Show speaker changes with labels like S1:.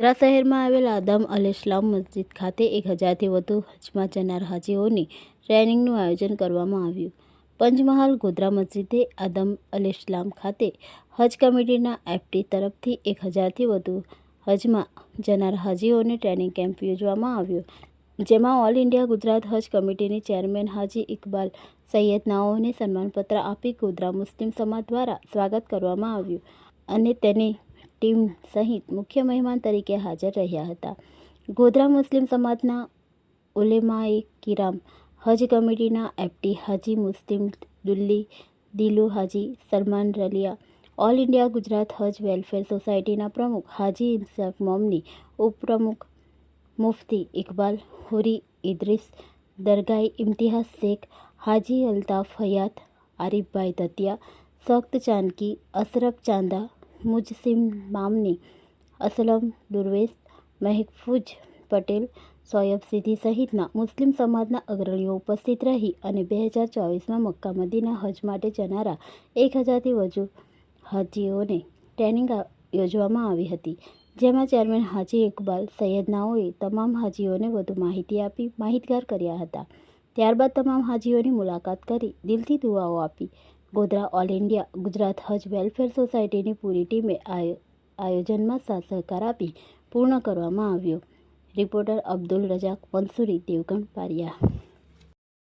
S1: ગોધરા શહેરમાં આવેલ આદમ અલ ઇસ્લામ મસ્જિદ ખાતે એક હજારથી વધુ હજમાં જનાર હાજીઓની ટ્રેનિંગનું આયોજન કરવામાં આવ્યું. પંચમહાલ ગોધરા મસ્જિદે આદમ અલ ઇસ્લામ ખાતે હજ કમિટીના એફટી તરફથી એક હજારથી વધુ હજમાં જનાર હાજીઓને ટ્રેનિંગ કેમ્પ યોજવામાં આવ્યો. જેમાં ઓલ ઇન્ડિયા ગુજરાત હજ કમિટીની ચેરમેન હાજી ઇકબાલ સૈયદ નાઓને સન્માનપત્ર આપી ગોધરા મુસ્લિમ સમાજ દ્વારા સ્વાગત કરવામાં આવ્યું અને તેની ટીમ સહિત મુખ્ય મહેમાન તરીકે હાજર રહ્યા હતા. ગોધરા મુસ્લિમ સમાજના ઉલેમાએ કિરામ હજ કમિટીના એપટી હાજી મુસ્લિમ દુલ્લી દિલુ હાજી Salman રલિયા, all India Gujarat Haj welfare સોસાયટીના પ્રમુખ હાજી ઇન્સાફ મોમની, ઉપપ્રમુખ મુફતી ઇકબાલ, હુરી ઇદ્રીસ, દરગાહી ઇમ્તિહાસ શેખ હાજી અલ્તાફ હયાત, આરીફભાઈ દતિયા સખ્ત ચાંદકી, અશરફ ચાંદા મુજસિમ મામની અસલમ દુર્વેશ મહેફૂજ પટેલ સોયબ સિદ્ધિ સહિતના મુસ્લિમ સમાજના અગ્રણીઓ ઉપસ્થિત રહી અને બે હજાર ચોવીસમાં મક્કા, મદીના હજ માટે જનારા એક હજારથી વધુ હાજીઓને ટ્રેનિંગ યોજવામાં આવી હતી, જેમાં ચેરમેન હાજી ઇકબાલ સૈયદનાઓએ તમામ હાજીઓને વધુ માહિતી આપી, માહિતગાર કર્યા હતા. ત્યારબાદ તમામ હાજીઓની મુલાકાત કરી, દિલથી દુઆઓ આપી Godhra all India Gujarat Haj welfare સોસાયટીની પૂરી ટીમે આયો- આયોજનમાં સાથ સહકાર આપી પૂર્ણ કરવામાં આવ્યો. રિપોર્ટર અબ્દુલ રજાક મંસૂરી દેવગણ પારિયા.